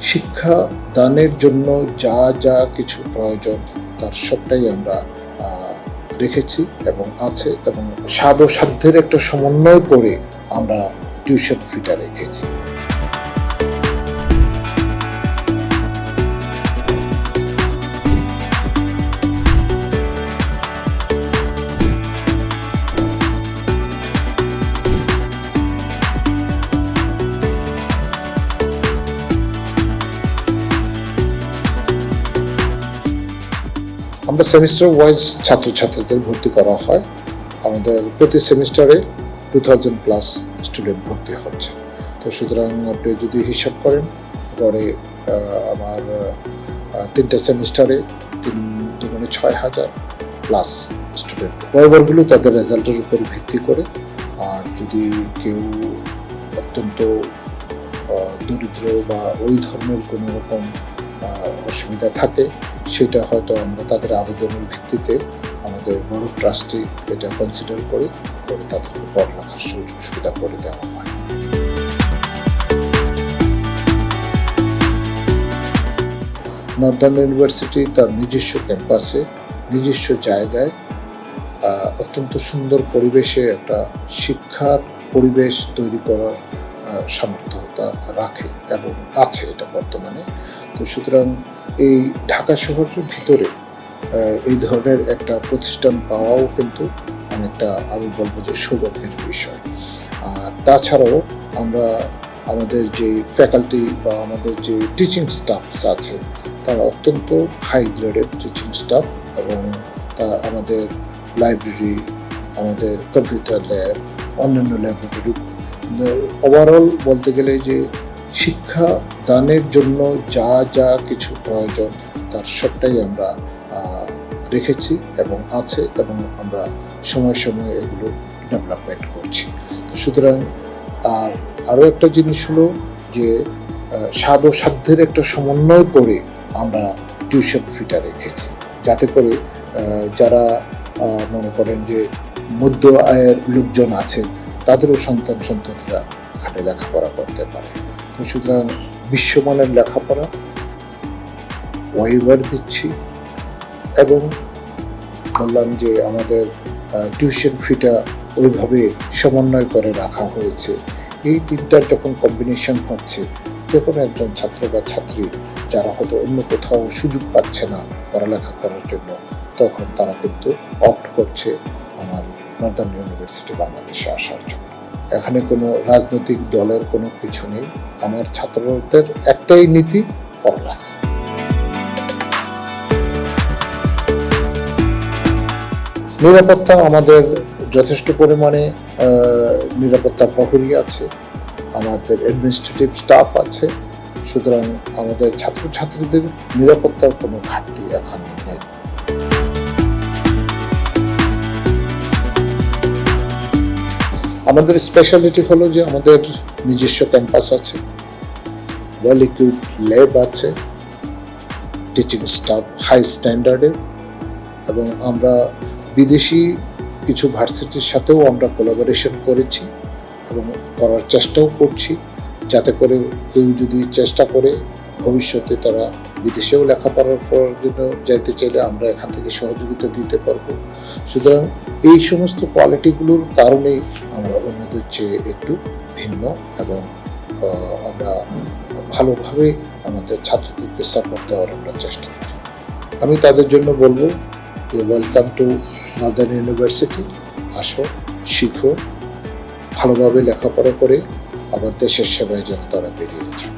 শিক্ষা দানের জন্য যা যা কিছু প্রয়োজন, তার সবটাই আমরা রেখেছি এবং আছে এবং স্বাদ সাধ্যের একটা সমন্বয় করে আমরা টিউশন ফিটা রেখেছি। আমরা সেমিস্টার ওয়াইজ ছাত্রছাত্রীদের ভর্তি করা হয়। আমাদের প্রতি সেমিস্টারে টু থাউজেন্ড প্লাস স্টুডেন্ট ভর্তি হচ্ছে। তো সুতরাং আপনি যদি হিসাব করেন, পরে আমার তিনটা সেমিস্টারে তিন দুগুণে ছয় হাজার প্লাস স্টুডেন্ট ওয়েবারগুলো তাদের রেজাল্টের উপর ভিত্তি করে। আর যদি কেউ অত্যন্ত দরিদ্র বা ওই ধরনের কোনো রকম অসুবিধা থাকে, সেটা হয়তো আমরা তাদের আবেদনের ভিত্তিতে আমাদের বড় ট্রাস্টে এটা কনসিডার করে করে তাদেরকে পড়ালেখার সুযোগ সুবিধা করে দেওয়া হয়। নর্দার্ন ইউনিভার্সিটি তার নিজস্ব ক্যাম্পাসে, নিজস্ব জায়গায় অত্যন্ত সুন্দর পরিবেশে একটা শিক্ষার পরিবেশ তৈরি করার সামর্থ্যতা রাখে এবং আছে এটা বর্তমানে। তো সুতরাং এই ঢাকা শহরের ভিতরে এই ধরনের একটা প্রতিষ্ঠান পাওয়াও কিন্তু অনেকটা আমি বলব যে সৌভাগ্যের বিষয়। আর তাছাড়াও আমরা আমাদের যে ফ্যাকাল্টি বা আমাদের যে টিচিং স্টাফ আছে, তারা অত্যন্ত হাই গ্রেডের টিচিং স্টাফ এবং তা আমাদের লাইব্রেরি আমাদের কম্পিউটার ল্যাব অন্যান্য ল্যাবরেটরি ওভারঅল বলতে গেলে যে শিক্ষা দানের জন্য যা যা কিছু প্রয়োজন তার সবটাই আমরা রেখেছি এবং আছে এবং আমরা সময় সময় এগুলো ডেভেলপমেন্ট করছি। তো সুতরাং, আর আরও একটা জিনিস হলো যে স্বাদ ও সাধ্যের একটা সমন্বয় করে আমরা টিউশন ফিটা রেখেছি। যাতে করে যারা মনে করেন যে মধ্য আয়ের লোকজন আছেন তাদেরও সন্তান সন্ততিরা ঘাটে লেখাপড়া করতে পারে। তো সুতরাং বিশ্বমানের লেখাপড়া ওয়াইভার দিচ্ছি এবং বললাম যে আমাদের টিউশন ফিটা ওইভাবে সমন্বয় করে রাখা হয়েছে। এই তিনটার যখন কম্বিনেশন হচ্ছে যে কোনো একজন ছাত্র বা ছাত্রী যারা হয়তো অন্য কোথাও সুযোগ পাচ্ছে না পড়ালেখা করার জন্য, তখন তারা কিন্তু অপ্ট করছে। নর্দার্ন ইউনিভার্সিটি বাংলাদেশে আসার জন্য। এখানে কোনো রাজনৈতিক দলের কোনো কিছু নেই। আমার ছাত্রদের একটাই নীতি, পড়ালেখা। নিরাপত্তা আমাদের যথেষ্ট পরিমাণে নিরাপত্তা প্রহরী আছে। আমাদের অ্যাডমিনিস্ট্রেটিভ স্টাফ আছে। সুতরাং আমাদের ছাত্রছাত্রীদের নিরাপত্তার কোনো ঘাটতি এখন আমাদের স্পেশালিটি হলো যে আমাদের নিজস্ব ক্যাম্পাস আছে ওয়েল ইকুইপড ল্যাব আছে টিচিং স্টাফ হাই স্ট্যান্ডার্ডের এবং আমরা বিদেশি কিছু ভার্সিটির সাথেও আমরা কোলাবোরেশন করেছি এবং করার চেষ্টাও করছি, যাতে করে কেউ যদি চেষ্টা করে ভবিষ্যতে তারা বিদেশেও লেখাপড়ার করার জন্য যাইতে চাইলে আমরা এখান থেকে সহযোগিতা দিতে পারব। সুতরাং এই সমস্ত কোয়ালিটিগুলোর কারণেই অন্যদের চেয়ে একটু ভিন্ন এবং আমরা ভালোভাবে আমাদের ছাত্রদেরকে সাপোর্ট দেওয়ার আমরা চেষ্টা করি আমি তাদের জন্য বলব, যে ওয়েলকাম টু নর্দার্ন ইউনিভার্সিটি আসো, শিখো, ভালোভাবে লেখাপড়া করে আবার দেশের সেবায় যেন তারা বেরিয়ে যায়।